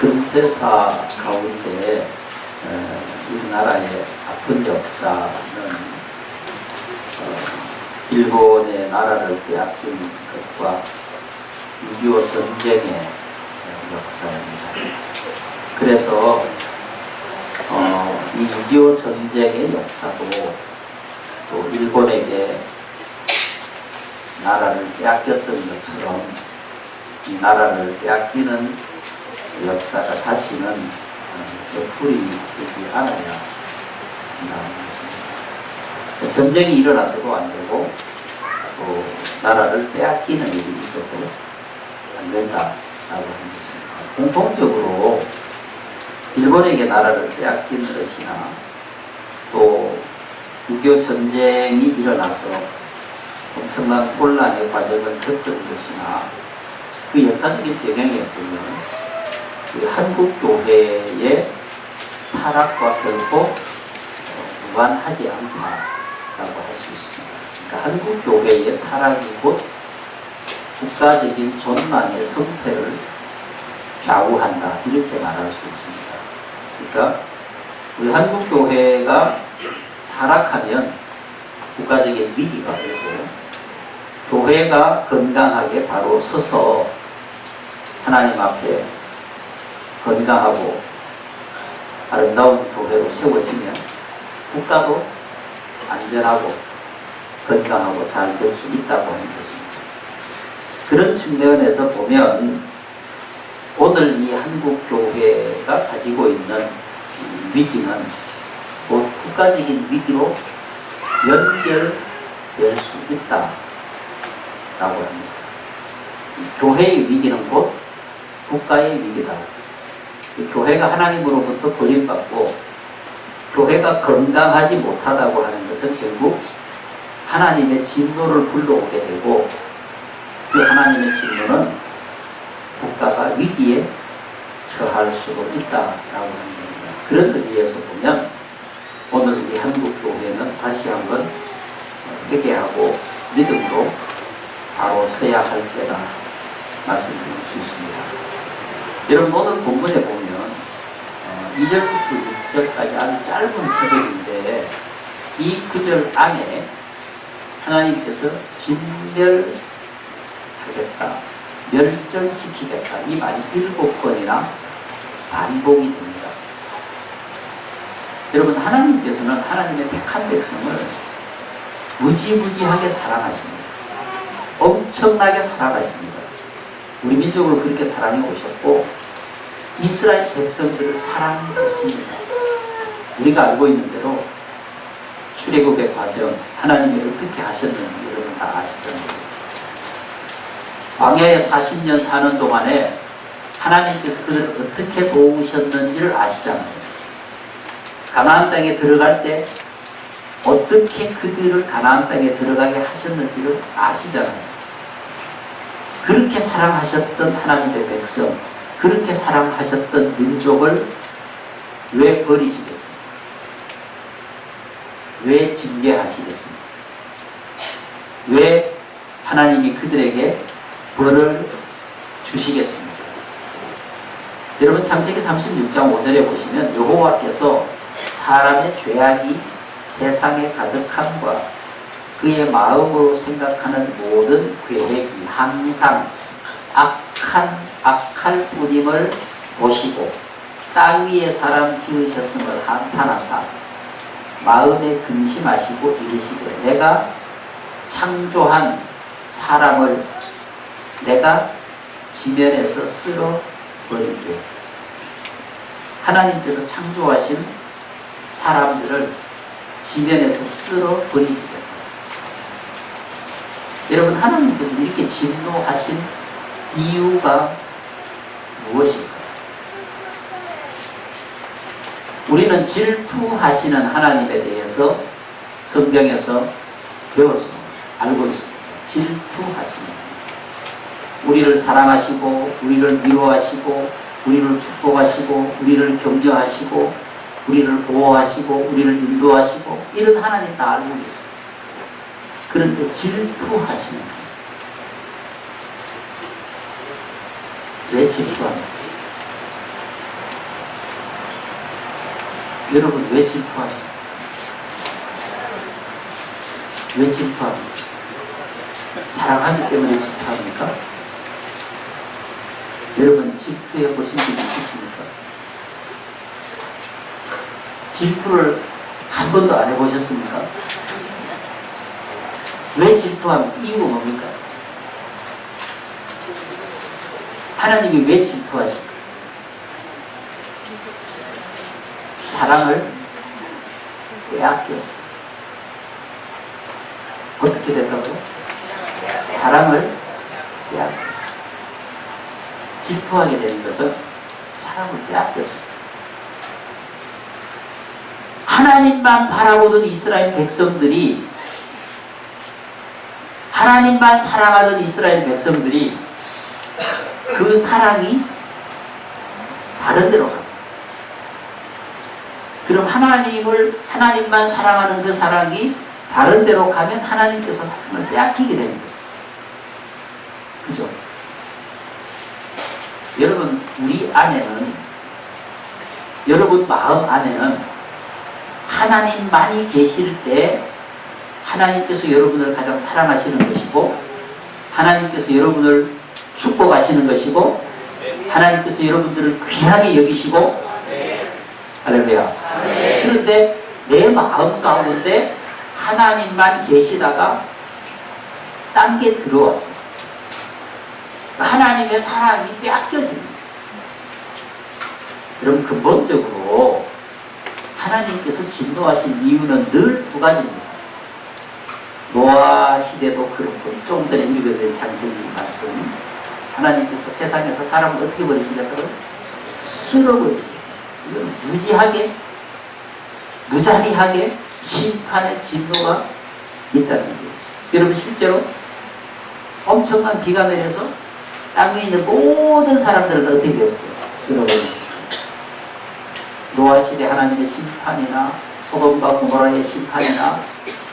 근세사 가운데 어, 우리나라의 아픈 역사는 어, 일본의 나라를 빼앗긴 것과 6.25 전쟁의 역사입니다. 그래서 어, 이6.25 전쟁의 역사도 또 일본에게 나라를 빼앗겼던 것처럼 이 나라를 빼앗기는 역사가 다시는 어, 되풀이 되지 않아야 한다는 것입니다. 전쟁이 일어나서도 안 되고 또 나라를 빼앗기는 일이 있어도 안 된다라고 하는 것입니다. 공통적으로 일본에게 나라를 빼앗긴 것이나 또 6.25 전쟁이 일어나서 엄청난 혼란의 과정을 겪은 것이나 그 역사적인 배경에 보면 그 한국 교회의 타락과 결코 무관하지 않다라고 할 수 있습니다. 그러니까 한국 교회의 타락이 곧 국가적인 존망의 성패를 좌우한다 이렇게 말할 수 있습니다. 그러니까 우리 한국 교회가 타락하면 국가적인 위기가 되고 교회가 건강하게 바로 서서 하나님 앞에 건강하고 아름다운 교회로 세워지면 국가도 안전하고 건강하고 잘 될 수 있다고 하는 것입니다. 그런 측면에서 보면 오늘 이 한국 교회가 가지고 있는 위기는 곧 국가적인 위기로 연결될 수 있다라고 합니다. 교회의 위기는 곧 국가의 위기다. 교회가 하나님으로부터 버림받고 교회가 건강하지 못하다고 하는 것은 결국 하나님의 진노를 불러오게 되고 그 하나님의 진노는 국가가 위기에 처할 수도 있다라고 하는 겁니다. 그런 의미에서 보면 오늘 우리 한국 교회는 다시 한번 회개하고 믿음으로 바로 서야 할 때다 말씀드릴 수 있습니다. 여러분 오늘 본문에 보면 2절부터 6절까지 아주 짧은 구절인데 이 구절 안에 하나님께서 진멸하겠다, 멸절시키겠다 이 말이 일곱 번이나 반복이 됩니다. 여러분 하나님께서는 하나님의 택한 백성을 무지무지하게 사랑하십니다. 엄청나게 사랑하십니다. 우리 민족을 그렇게 사랑해 오셨고 이스라엘 백성들을 사랑했습니다. 우리가 알고 있는 대로 출애굽의 과정 하나님이 어떻게 하셨는지 여러분 다 아시잖아요. 광야에 40년 사는 동안에 하나님께서 그들을 어떻게 도우셨는지를 아시잖아요. 가나안 땅에 들어갈 때 어떻게 그들을 가나안 땅에 들어가게 하셨는지를 아시잖아요. 그렇게 사랑하셨던 하나님의 백성, 그렇게 사랑하셨던 민족을 왜 버리시겠습니까? 왜 징계하시겠습니까? 왜 하나님이 그들에게 벌을 주시겠습니까? 여러분 창세기 36장 5절에 보시면 여호와께서 사람의 죄악이 세상에 가득함과 그의 마음으로 생각하는 모든 계획이 항상 악한 악할 뿐임을 보시고 땅 위에 사람 지으셨음을 한탄하사 마음에 근심하시고 이르시되 내가 창조한 사람을 내가 지면에서 쓸어 버리게 하나님께서 창조하신 사람들을 지면에서 쓸어 버리시겠다. 여러분 하나님께서 이렇게 진노하신 이유가 무엇일까? 우리는 질투하시는 하나님에 대해서 성경에서 배웠습니다. 알고 있습니다. 질투하시는 우리를 사랑하시고 우리를 위로하시고 우리를 축복하시고 우리를 격려하시고 우리를 보호하시고 우리를 인도하시고 이런 하나님 다 알고 계십니다. 그런데 질투하시는 외치기도 하자. 여러분 왜 질투하시? 왜 질투합니까? 사랑하기 때문에 질투합니까? 여러분 질투해 보신 적 있으십니까? 질투를 한 번도 안 해보셨습니까? 왜 질투하는 이유가 뭡니까? 하나님이 왜 질투하십니까? 사랑을 빼앗겨서 어떻게 된다고요? 사랑을 빼앗겨서 질투하게 되는 것은 사랑을 빼앗겨서 하나님만 바라보던 이스라엘 백성들이 하나님만 사랑하던 이스라엘 백성들이 그 사랑이 다른 데로 갑니다. 그럼 하나님을 하나님만 사랑하는 그 사랑이 다른 데로 가면 하나님께서 사랑을 빼앗기게 되는 거죠. 그죠? 여러분 우리 안에는 여러분 마음 안에는 하나님만이 계실 때 하나님께서 여러분을 가장 사랑하시는 것이고 하나님께서 여러분을 축복하시는 것이고 하나님께서 여러분들을 귀하게 여기시고 할렐루야. 그런데 내 마음 가운데 하나님만 계시다가 딴 게 들어왔어. 하나님의 사랑이 빼앗겨집니다. 그럼 근본적으로 하나님께서 진노하신 이유는 늘 두 가지입니다. 노아 시대도 그렇고 좀 전에 읽어드린 장세기 말씀 하나님께서 세상에서 사람을 어떻게 버리시겠다고요? 쓸어버리시겠다. 이건 무지하게 무자비하게 심판의 진노가 있다는 거예요. 여러분 실제로 엄청난 비가 내려서 땅에 있는 모든 사람들을 어떻게 했어요? 쓸어버리셨어요. 노아 시대 하나님의 심판이나 소돔과 고모라의 심판이나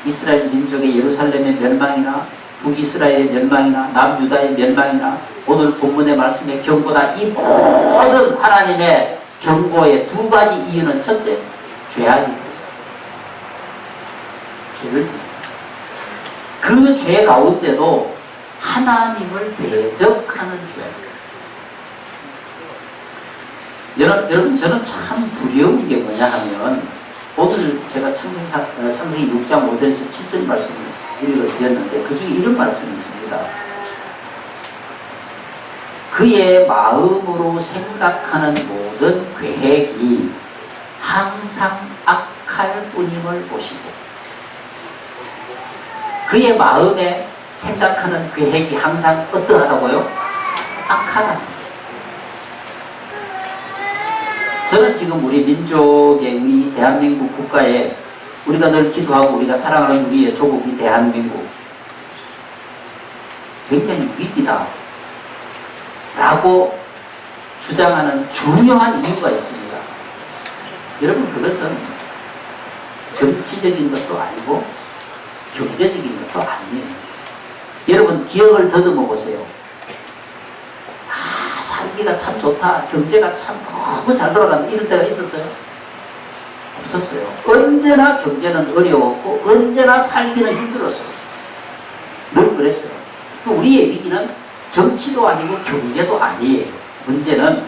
이스라엘 민족의 예루살렘의 멸망이나 북이스라엘의 멸망이나 남유다의 멸망이나 오늘 본문의 말씀의 경고다 이 모든 하나님의 경고의 두 가지 이유는 첫째 죄악입니다. 죄를 짓는 그죄 가운데도 하나님을 대적하는 죄입니다. 여러분, 여러분 저는 참 두려운 게 뭐냐 하면 오늘 제가 창세기 6장 5절에서 7절 말씀을 읽어드렸는데 그 중에 이런 말씀이 있습니다. 그의 마음으로 생각하는 모든 계획이 항상 악할 뿐임을 보시고 그의 마음에 생각하는 계획이 항상 어떠하다고요? 악하다. 저는 지금 우리 민족의 우리 대한민국 국가에 우리가 늘 기도하고 우리가 사랑하는 우리의 조국이 대한민국 굉장히 위기다 라고 주장하는 중요한 이유가 있습니다. 여러분 그것은 정치적인 것도 아니고 경제적인 것도 아니에요. 여러분 기억을 더듬어 보세요. 아 살기가 참 좋다. 경제가 참 너무 잘 돌아가는 이런 때가 있었어요? 없었어요. 언제나 경제는 어려웠고 언제나 살기는 힘들었어요. 늘 그랬어요. 또 우리의 위기는 정치도 아니고 경제도 아니에요. 문제는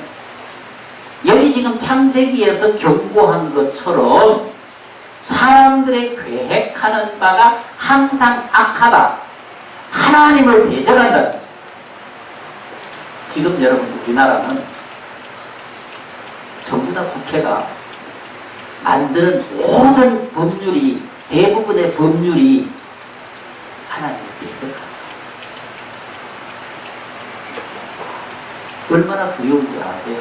여기 지금 창세기에서 경고한 것처럼 사람들의 계획하는 바가 항상 악하다. 하나님을 대적한다. 지금 여러분 우리나라는 전부 다 국회가 만드는 모든 법률이 대부분의 법률이 하나님을 대적한다. 얼마나 두려운지 아세요?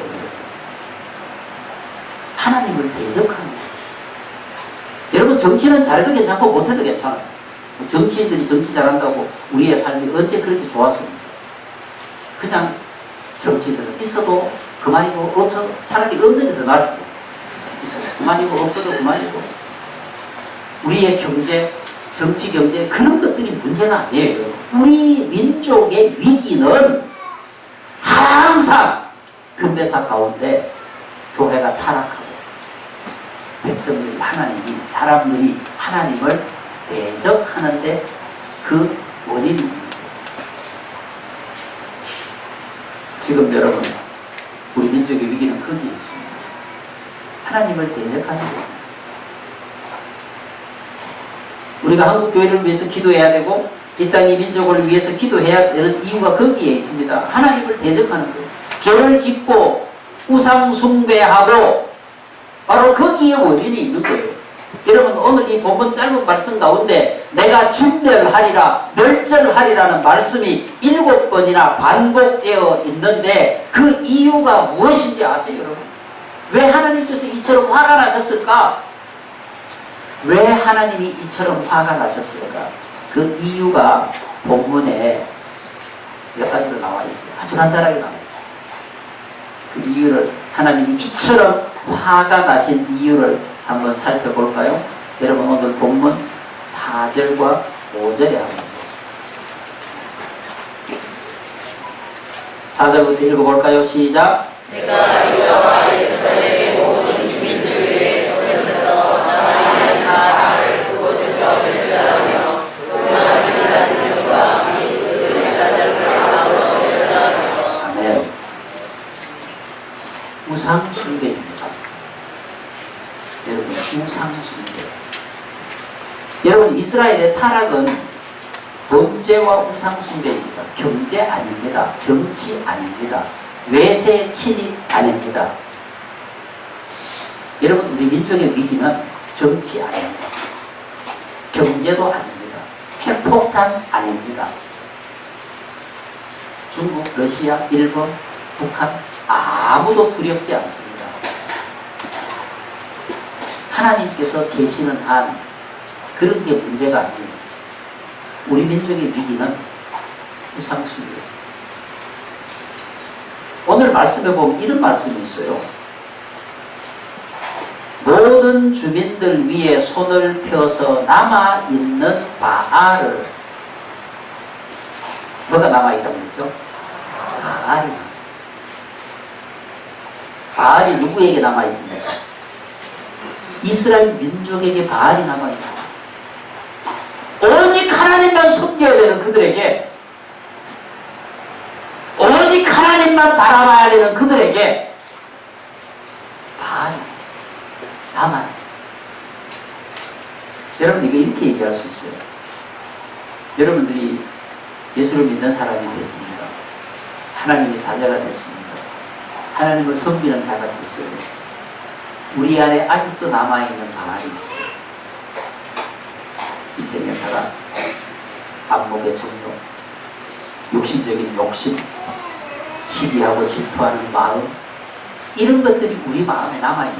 하나님을 대적합니다. 여러분 정치는 잘해도 괜찮고 못해도 괜찮아요. 정치인들이 정치 잘한다고 우리의 삶이 언제 그렇게 좋았습니까? 그냥 정치들은 있어도 그만이고 없어도 차라리 없는 게 더 나을 있어도 그만이고 없어도 그만이고 우리의 경제, 정치 경제 그런 것들이 문제가 아니에요. 우리 민족의 위기는 항상 근대사 가운데 교회가 타락하고 백성들이 하나님이 사람들이 하나님을 대적하는데 그 원인이 지금 여러분 우리 민족의 위기는 거기에 있습니다. 하나님을 대적하는 거예요. 우리가 한국 교회를 위해서 기도해야 되고 이 땅의 민족을 위해서 기도해야 되는 이유가 거기에 있습니다. 하나님을 대적하는 거예요. 죄를 짓고 우상 숭배하고 바로 거기에 원인이 있는 거예요. 여러분 오늘 이 본문 짧은 말씀 가운데 내가 진멸하리라 멸절하리라는 말씀이 일곱 번이나 반복되어 있는데 그 이유가 무엇인지 아세요 여러분? 왜 하나님께서 이처럼 화가 나셨을까? 왜 하나님이 이처럼 화가 나셨을까? 그 이유가 본문에 몇 가지로 나와 있어요. 아주 간단하게 나와 있어요. 그 이유를 하나님이 이처럼 화가 나신 이유를 한번 살펴볼까요? 여러분 오늘 본문 4절과 5절에 한번 보겠습니다. 4절부터 읽어볼까요? 시작. 내가 유다와 예루살렘의 모든 주민들 위해 서면서 나의 나라를 그곳에서 멸절하며 그나라는 이름과 그 제사장들을 아우러 멸절하며 아멘. 우상 숭배입니다. 여러분 숭배. 여러분 이스라엘의 타락은 범죄와 우상 숭배입니다. 경제 아닙니다. 정치 아닙니다. 외세 침입 아닙니다. 여러분 우리 민족의 위기는 정치 아닙니다. 경제도 아닙니다. 핵폭탄 아닙니다. 중국, 러시아, 일본, 북한 아무도 두렵지 않습니다. 하나님께서 계시는 한 그런 게 문제가 아니에요. 우리 민족의 위기는 우상숭배. 오늘 말씀에 보면 이런 말씀이 있어요. 모든 주민들 위에 손을 펴서 남아있는 바알을 뭐가 남아있다고 그랬죠? 바알이. 바알이 누구에게 남아있습니까? 이스라엘 민족에게 바알이 남아있다. 오직 하나님만 섬겨야 되는 그들에게 오직 하나님만 바라봐야 되는 그들에게 바알이 남아요. 여러분 이거 이렇게 얘기할 수 있어요. 여러분들이 예수를 믿는 사람이 됐습니다. 하나님의 자녀가 됐습니다. 하나님을 섬기는 자가 됐어요. 우리 안에 아직도 남아있는 바알이 있어요. 이생애사가 안목의 정욕, 욕심적인 욕심, 시기하고 질투하는 마음, 이런 것들이 우리 마음에 남아있는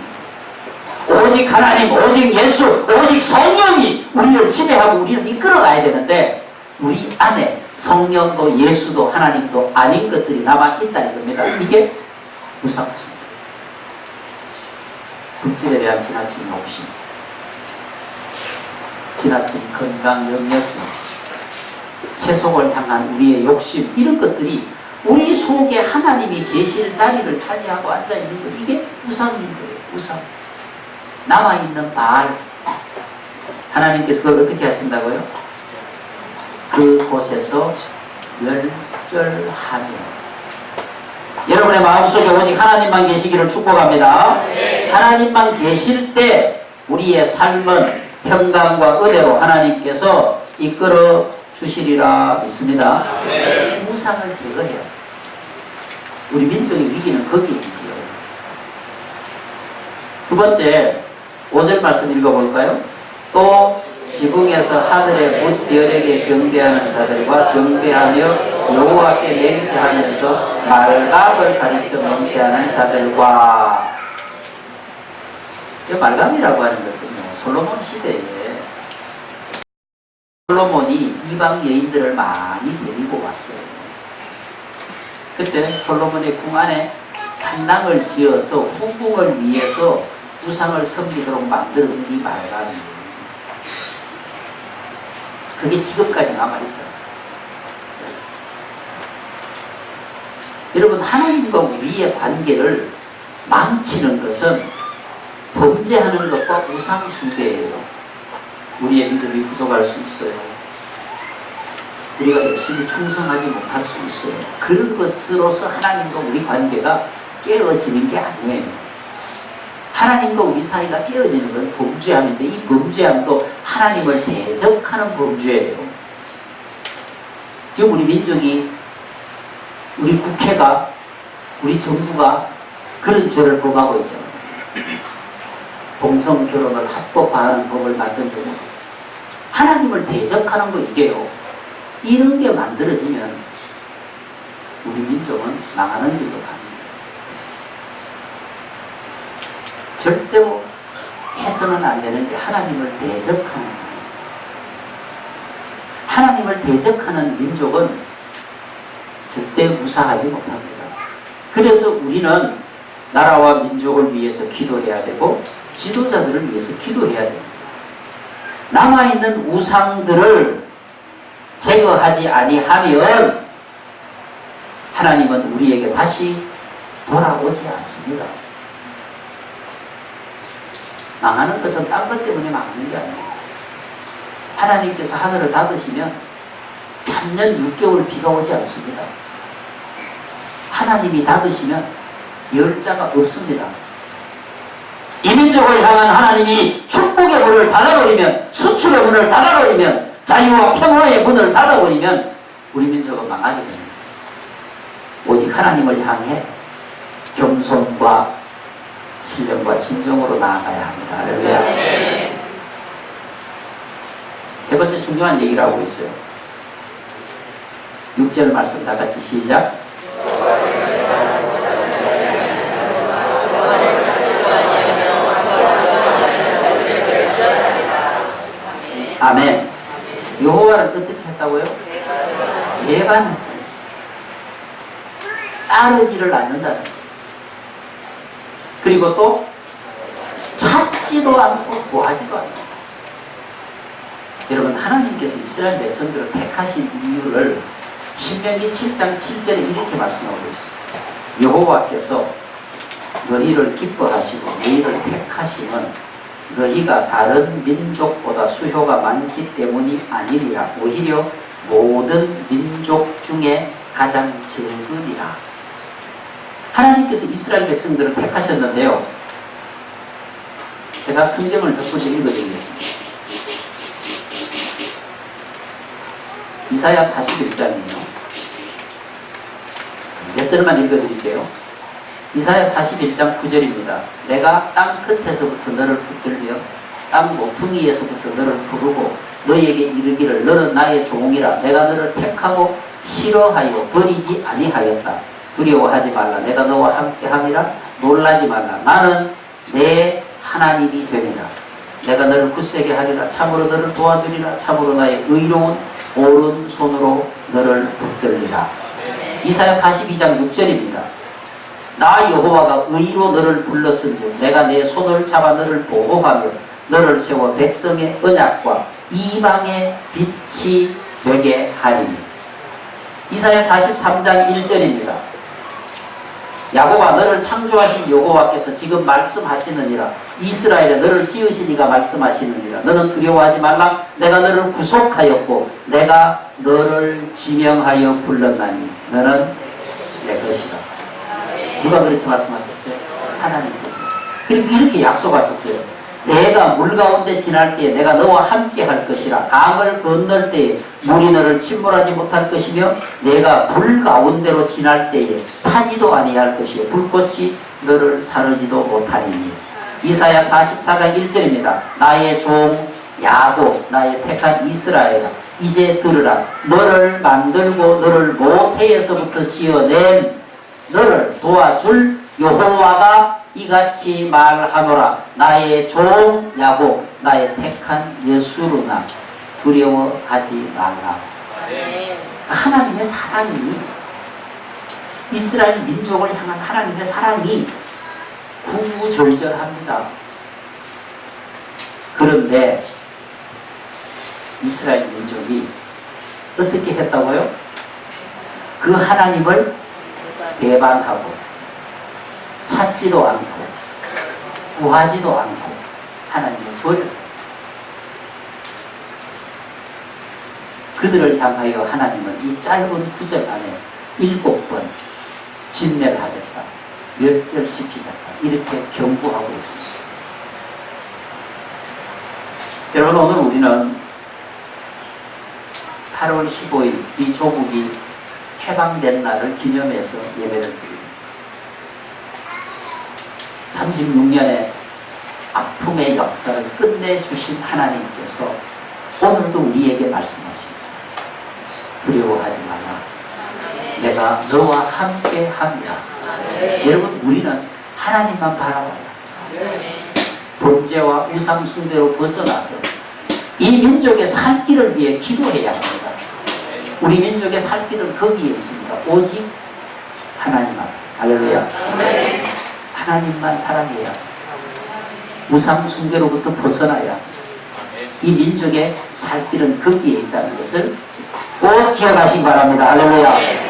거예요. 오직 하나님, 오직 예수, 오직 성령이 우리를 지배하고 우리를 이끌어가야 되는데, 우리 안에 성령도 예수도 하나님도 아닌 것들이 남아있다는 겁니다. 이게 무상입니다. 물질에 대한 지나친 욕심, 지나친 건강 염려증, 세속을 향한 우리의 욕심 이런 것들이 우리 속에 하나님이 계실 자리를 차지하고 앉아 있는 것 이게 우상인 거예요. 우상. 남아 있는 바알. 하나님께서 그걸 어떻게 하신다고요? 그곳에서 멸절하며 여러분의 마음속에 오직 하나님만 계시기를 축복합니다. 하나님만 계실 때 우리의 삶은 평강과 은혜로 하나님께서 이끌어 주시리라 믿습니다. 우상을 제거해요. 우리 민족의 위기는 거기에 있고요. 두 번째, 5절 말씀 읽어볼까요? 또 지붕에서 하늘의 묻별에게 경배하는 자들과 경배하며 여호와께 맹세하면서 말갑을 가리켜 맹세하는 자들과 이 말감이라고 하는 것은요 솔로몬 시대에 솔로몬이 이방 여인들을 많이 데리고 왔어요. 그때 솔로몬의 궁 안에 산당을 지어서 후궁을 위해서 우상을 섬기도록 만드는 이 말감이에요. 그게 지금까지 남아있다. 여러분 하나님과 우리의 관계를 망치는 것은 범죄하는 것과 우상 숭배예요. 우리의 믿음이 부족할 수 있어요. 우리가 열심히 충성하지 못할 수 있어요. 그런 것으로서 하나님과 우리 관계가 깨어지는 게 아니에요. 하나님과 우리 사이가 깨어지는 건 범죄함인데 이 범죄함도 하나님을 대적하는 범죄예요. 지금 우리 민족이 우리 국회가 우리 정부가 그런 죄를 범하고 있잖아요. 동성 결혼을 합법화하는 법을 만든 거고 하나님을 대적하는 거 이게요. 이런 게 만들어지면 우리 민족은 망하는 길로 갑니다. 절대로 해서는 안 되는 게 하나님을 대적하는 거예요. 하나님을 대적하는 민족은 절대 무사하지 못합니다. 그래서 우리는 나라와 민족을 위해서 기도해야 되고 지도자들을 위해서 기도해야 됩니다. 남아있는 우상들을 제거하지 아니하면 하나님은 우리에게 다시 돌아오지 않습니다. 망하는 것은 딴 것 때문에 망하는 게 아니에요. 하나님께서 하늘을 닫으시면 3년 6개월 비가 오지 않습니다. 하나님이 닫으시면 열자가 없습니다. 이 민족을 향한 하나님이 축복의 문을 닫아버리면 수출의 문을 닫아버리면 자유와 평화의 문을 닫아버리면 우리 민족은 망하게 됩니다. 오직 하나님을 향해 겸손과 신령과 진정으로 나아가야 합니다. 세 번째 중요한 얘기를 하고 있어요. 6절 말씀 다 같이 시작. 아멘. 여호와를 어떻게 했다고요? 개간했다. 따르지를 않는다. 그리고 또 찾지도 않고 구하지도 않는다. 여러분 하나님께서 이스라엘 백성들을 택하신 이유를 신명기 7장 7절에 이렇게 말씀하고 있어요. 여호와께서 너희를 기뻐하시고 너희를 택하심은 너희가 다른 민족보다 수효가 많기 때문이 아니리라. 오히려 모든 민족 중에 가장 적으리라. 하나님께서 이스라엘 백성들을 택하셨는데요. 제가 성경을 몇 군데 읽어드리겠습니다. 이사야 41장이에요. 몇 절만 읽어드릴게요. 이사야 41장 9절입니다. 내가 땅 끝에서부터 너를 붙들며 땅 모퉁이에서부터 너를 부르고 너희에게 이르기를 너는 나의 종이라 내가 너를 택하고 싫어하여 버리지 아니하였다. 두려워하지 말라. 내가 너와 함께함이라 놀라지 말라. 나는 내 하나님이 되리라. 내가 너를 굳세게 하리라. 참으로 너를 도와주리라. 참으로 나의 의로운 오른손으로 너를 붙들리라. 이사야 42장 6절입니다. 나 여호와가 의로 너를 불렀은즉 내가 내 손을 잡아 너를 보호하며 너를 세워 백성의 언약과 이방의 빛이 되게 하리니. 이사야 43장 1절입니다. 야곱아 너를 창조하신 여호와께서 지금 말씀하시느니라. 이스라엘에 너를 지으신 이가 말씀하시느니라. 너는 두려워하지 말라. 내가 너를 구속하였고 내가 너를 지명하여 불렀나니 너는 내 것이다 누가 그렇게 말씀하셨어요? 하나님께서. 그리고 이렇게 약속하셨어요. 내가 물 가운데 지날 때에 내가 너와 함께 할 것이라. 강을 건널 때에 물이 너를 침몰하지 못할 것이며 내가 불 가운데로 지날 때에 타지도 아니할 것이요. 불꽃이 너를 사르지도 못하리니. 이사야 44장 1절입니다. 나의 종 야곱 나의 택한 이스라엘아 이제 들으라. 너를 만들고 너를 모태에서부터 지어낸 너를 도와줄 여호와가 이같이 말하노라. 나의 종 야곱 나의 택한 예수르나 두려워하지 말라. 하나님의 사랑이 이스라엘 민족을 향한 하나님의 사랑이 구구절절합니다. 그런데 이스라엘 민족이 어떻게 했다고요? 그 하나님을 배반하고 찾지도 않고 구하지도 않고 하나님을 버려. 그들을 향하여 하나님은 이 짧은 구절 안에 일곱 번 진멸 하겠다. 멸절시키겠다. 이렇게 경고하고 있습니다. 여러분 오늘 우리는 8월 15일 이 조국이 해방된 날을 기념해서 예배를 드립니다. 36년의 아픔의 역사를 끝내주신 하나님께서 오늘도 우리에게 말씀하십니다. 두려워하지 마라. 내가 너와 함께 합니다. 여러분 우리는 하나님만 바라봐요. 범죄와 우상숭배로 벗어나서 이 민족의 살 길을 위해 기도해야 합니다. 우리 민족의 살 길은 거기에 있습니다. 오직 하나님 앞. 할렐루야. 하나님만 사랑해야 우상 숭배로부터 벗어나야 이 민족의 살 길은 거기에 있다는 것을 꼭 기억하시기 바랍니다. 할렐루야.